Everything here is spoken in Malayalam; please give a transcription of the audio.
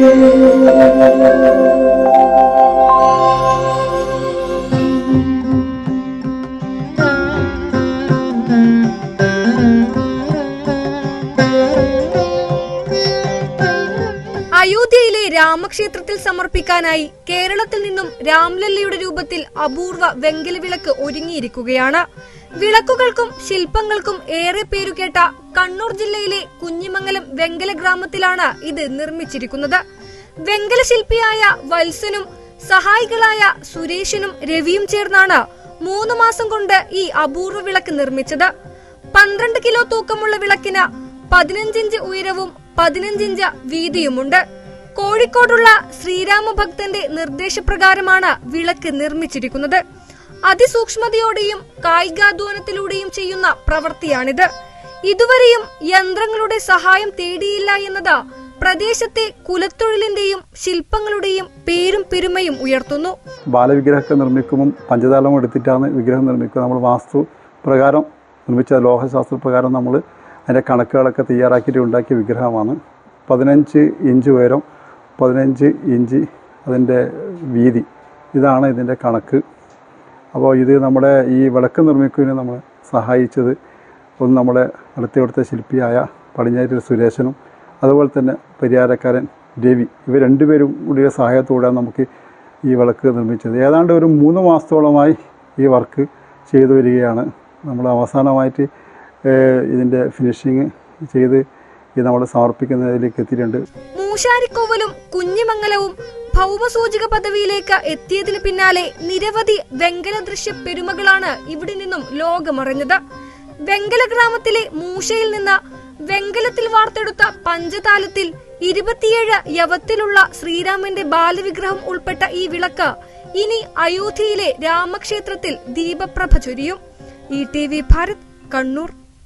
Thank you. അയോധ്യയിലെ രാമക്ഷേത്രത്തിൽ സമർപ്പിക്കാനായി കേരളത്തിൽ നിന്നും രാംലല്ലയുടെ രൂപത്തിൽ അപൂർവ വെങ്കല വിളക്ക് ഒരുങ്ങിയിരിക്കുകയാണ്. വിളക്കുകൾക്കും ശില്പങ്ങൾക്കും ഏറെ പേരുകേട്ട കണ്ണൂർ ജില്ലയിലെ കുഞ്ഞിമംഗലം വെങ്കല ഗ്രാമത്തിലാണ് ഇത് നിർമ്മിച്ചിരിക്കുന്നത്. വെങ്കല ശില്പിയായ വത്സനും സഹായികളായ സുരേഷനും രവിയും ചേർന്നാണ് മൂന്ന് മാസം കൊണ്ട് ഈ അപൂർവ വിളക്ക് നിർമ്മിച്ചത്. പന്ത്രണ്ട് കിലോ തൂക്കമുള്ള വിളക്കിന് പതിനഞ്ചിഞ്ച് ഉയരവും പതിനഞ്ചിഞ്ച് വീതിയുമുണ്ട്. കോഴിക്കോടുള്ള ശ്രീരാമഭക്തന്റെ നിർദ്ദേശപ്രകാരമാണ് വിളക്ക് നിർമ്മിച്ചിരിക്കുന്നത്. അതിസൂക്ഷ്മതയോടെയും കായികാധ്വാനത്തിലൂടെയും ചെയ്യുന്ന പ്രവൃത്തിയാണിത്. ഇതുവരെയും യന്ത്രങ്ങളുടെ സഹായം തേടിയില്ല എന്നത് പ്രദേശത്തെ കുലത്തൊഴിലിന്റെയും ശില്പങ്ങളുടെയും പേരും പെരുമയും ഉയർത്തുന്നു. ബാലവിഗ്രഹമൊക്കെ നിർമ്മിക്കുമ്പം പഞ്ചതാലം എടുത്തിട്ടാണ് വിഗ്രഹം നിർമ്മിക്കുക. നമ്മൾ വാസ്തു പ്രകാരം നിർമ്മിച്ച ലോഹശാസ്ത്ര പ്രകാരം നമ്മൾ അതിന്റെ കണക്കുകളൊക്കെ തയ്യാറാക്കിയിട്ട് ഉണ്ടാക്കിയ വിഗ്രഹമാണ്. പതിനഞ്ച് ഇഞ്ച് ഉയരം പതിനഞ്ച് ഇഞ്ച് അതിന്റെ വീതി. ഇതാണ് ഇതിന്റെ കണക്ക്. അപ്പോൾ ഇത് നമ്മുടെ ഈ വിളക്ക് നിർമ്മിക്കുന്നതിന് നമ്മളെ സഹായിച്ചത് ഒന്ന് നമ്മുടെ അടുത്തവിടുത്തെ ശില്പിയായ പടിഞ്ഞാറ്റിൽ സുരേശനും അതുപോലെ തന്നെ പരിഹാരക്കാരൻ രവി. ഇവർ രണ്ടുപേരും കൂടിയ സഹായത്തോടെ നമുക്ക് ഈ വിളക്ക് നിർമ്മിച്ചത്. ഏതാണ്ട് ഒരു മൂന്ന് മാസത്തോളമായി ഈ വർക്ക് ചെയ്തു വരികയാണ്. നമ്മൾ അവസാനമായിട്ട് ഇതിന്റെ ഫിനിഷിങ് ചെയ്ത് ഇത് നമ്മൾ സമർപ്പിക്കുന്നതിലേക്ക് എത്തിയിട്ടുണ്ട്. മൂശാരിക്കോവലും കുഞ്ഞിമംഗലവും ഭൗമസൂചിക പദവിയിലേക്ക് എത്തിയതിന് പിന്നാലെ നിരവധി വെങ്കല ദൃശ്യ പെരുമകളാണ് ഇവിടെ നിന്നും ലോകമറിഞ്ഞത്. വെങ്കല ഗ്രാമത്തിലെ മൂശയിൽ നിന്ന് വെങ്കലത്തിൽ വാർത്തെടുത്ത പഞ്ചതാലത്തിൽ ഇരുപത്തിയേഴ് യവത്തിലുള്ള ശ്രീരാമന്റെ ബാലവിഗ്രഹം ഉൾപ്പെട്ട ഈ വിളക്ക് ഇനി അയോധ്യയിലെ രാമക്ഷേത്രത്തിൽ ദീപപ്രഭ ചൊരിയും. E T V Bharat Kannur.